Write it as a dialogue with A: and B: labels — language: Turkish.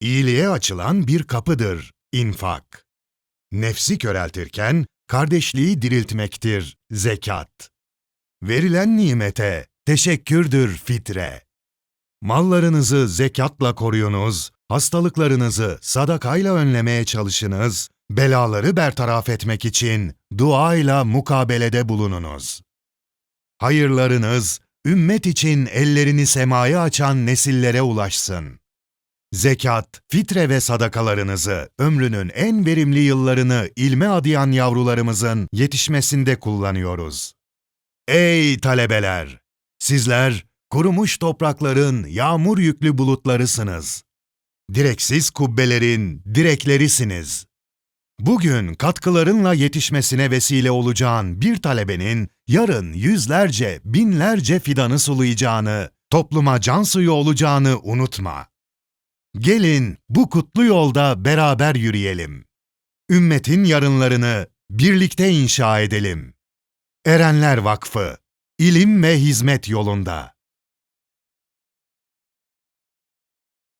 A: İyiliğe açılan bir kapıdır infak. Nefsi köreltirken kardeşliği diriltmektir zekat. Verilen nimete teşekkürdür fitre. Mallarınızı zekatla koruyunuz, hastalıklarınızı sadakayla önlemeye çalışınız, belaları bertaraf etmek için duayla mukabelede bulununuz. Hayırlarınız, ümmet için ellerini semaya açan nesillere ulaşsın. Zekat, fitre ve sadakalarınızı ömrünün en verimli yıllarını ilme adayan yavrularımızın yetişmesinde kullanıyoruz. Ey talebeler! Sizler kurumuş toprakların yağmur yüklü bulutlarısınız. Direksiz kubbelerin direklerisiniz. Bugün katkılarınla yetişmesine vesile olacağın bir talebenin yarın yüzlerce, binlerce fidanı sulayacağını, topluma can suyu olacağını unutma. Gelin bu kutlu yolda beraber yürüyelim. Ümmetin yarınlarını birlikte inşa edelim. Erenler Vakfı, ilim ve hizmet yolunda.